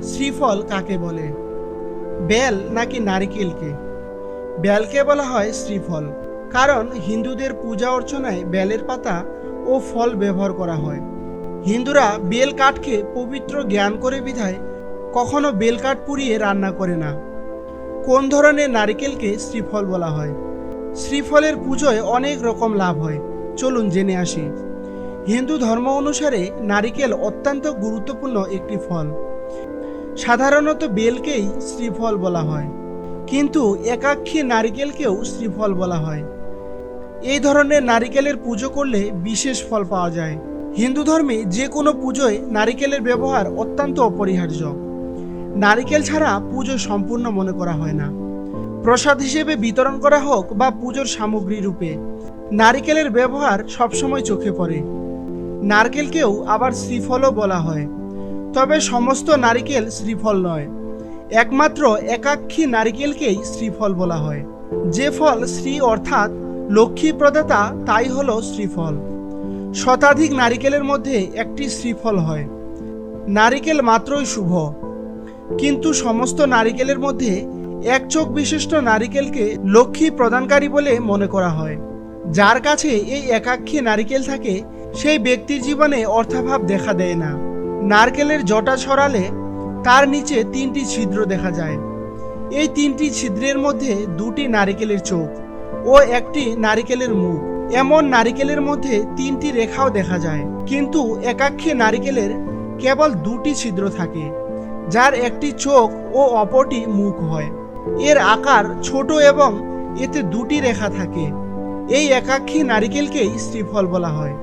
শ্রীফল কাকে বলে? বেল নাকি নারিকেলকে? বেলকে বলা হয় শ্রীফল, কারণ হিন্দুদের পূজা অর্চনায় বেলের পাতা ও ফল ব্যবহার করা হয়। হিন্দুরা বেল কাঠকে পবিত্র জ্ঞান করে বিধায় কখনো বেল কাঠ পুড়িয়ে রান্না করে না। কোন ধরনের নারিকেলকে শ্রীফল বলা হয়? শ্রীফলের পুজোয় অনেক রকম লাভ হয়। চলুন জেনে আসি। হিন্দু ধর্ম অনুসারে নারিকেল অত্যন্ত গুরুত্বপূর্ণ একটি ফল। সাধারণত বেলকেই শ্রীফল বলা হয়, কিন্তু একাক্ষী নারিকেলকেও শ্রীফল বলা হয়। এই ধরনের নারিকেলের পুজো করলে বিশেষ ফল পাওয়া যায়। হিন্দু ধর্মে যে কোনো পুজোয় নারিকেলের ব্যবহার অত্যন্ত অপরিহার্য। নারিকেল ছাড়া পুজো সম্পূর্ণ মনে করা হয় না। প্রসাদ হিসেবে বিতরণ করা হোক বা পুজোর সামগ্রী রূপে, নারিকেলের ব্যবহার সবসময় চোখে পড়ে। নারকেলকেও আবার শ্রীফলও বলা হয়। তবে সমস্ত নারিকেল শ্রীফল নয়। একমাত্র একাক্ষী নারিকেলকেই শ্রীফল বলা হয়। যে ফল শ্রী অর্থাৎ লক্ষ্মী প্রদাতা, তাই হলো শ্রীফল। শতাধিক নারিকেলের মধ্যে একটি শ্রীফল হয়। নারিকেল মাত্রই শুভ। কিন্তু সমস্ত নারিকেলের মধ্যে এক চোখ বিশিষ্ট নারিকেলকে লক্ষ্মী প্রদানকারী বলে মনে করা হয়। যার কাছে এই একাক্ষী নারিকেল থাকে, সেই ব্যক্তির জীবনে অর্থাভাব দেখা দেয় না। নারকেলের জটা ছড়ালে তার নিচে তিনটি ছিদ্র দেখা যায়। এই তিনটি ছিদ্রের মধ্যে দুটি নারিকেলের চোখ ও একটি নারিকেলের মুখ। এমন নারিকেলের মধ্যে তিনটি রেখাও দেখা যায়, কিন্তু একাক্ষী নারিকেলের কেবল দুটি ছিদ্র থাকে, যার একটি চোখ ও অপরটি মুখ হয়। এর আকার ছোট এবং এতে দুটি রেখা থাকে। এই একাক্ষী নারিকেলকেই শ্রীফল বলা হয়।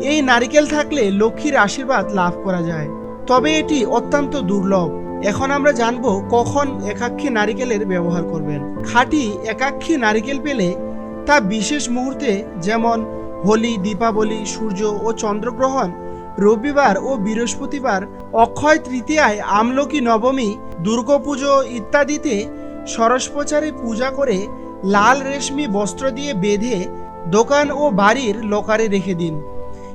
এই নারিকেল থাকলে লক্ষ্মীর আশীর্বাদ লাভ করা যায়। তবে এটি অত্যন্ত দুর্লভ। এখন আমরা জানব কখন একাক্ষী নারিকেলের ব্যবহার করবেন। খাঁটি একাক্ষী নারিকেল পেলে তা বিশেষ মুহূর্তে যেমন হোলি, দীপাবলি, সূর্য ও চন্দ্রগ্রহণ, রবিবার ও বৃহস্পতিবার, অক্ষয় তৃতীয়ায়, আমলকি নবমী, দুর্গাপুজো ইত্যাদিতে সরস্পচারে পূজা করে লাল রেশমি বস্ত্র দিয়ে বেঁধে দোকান ও বাড়ির লোকারে রেখে দিন।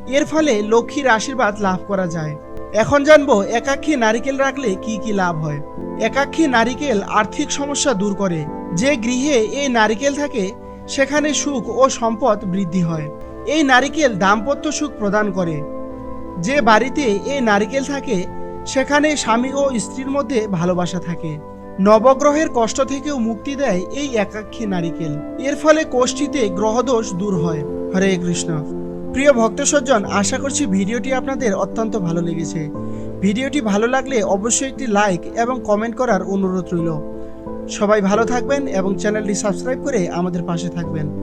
এর ফলে লক্ষ্মীর আশীর্বাদ লাভ করা যায়। এখন জানব একাক্ষী নারিকেল রাখলে কি কি লাভ হয়। একাক্ষী নারিকেল আর্থিক সমস্যা দূর করে। যে গৃহে এই নারিকেল থাকে, সেখানে সুখ ও সম্পদ বৃদ্ধি হয়। এই নারিকেল দাম্পত্য সুখ প্রদান করে। যে বাড়িতে এই নারিকেল থাকে, সেখানে স্বামী ও স্ত্রীর মধ্যে ভালোবাসা থাকে। নবগ্রহের কষ্ট থেকেও মুক্তি দেয় এই একাক্ষী নারিকেল। এর ফলে কোষ্ঠীতে গ্রহদোষ দূর হয়। হরে কৃষ্ণ। প্রিয় ভক্ত সজ্জন আশা করছি ভিডিওটি আপনাদের অত্যন্ত ভালো লেগেছে। ভিডিওটি ভালো লাগলে অবশ্যই একটি লাইক এবং কমেন্ট করার অনুরোধ রইল। সবাই ভালো থাকবেন এবং চ্যানেলটি সাবস্ক্রাইব করে আমাদের পাশে থাকবেন।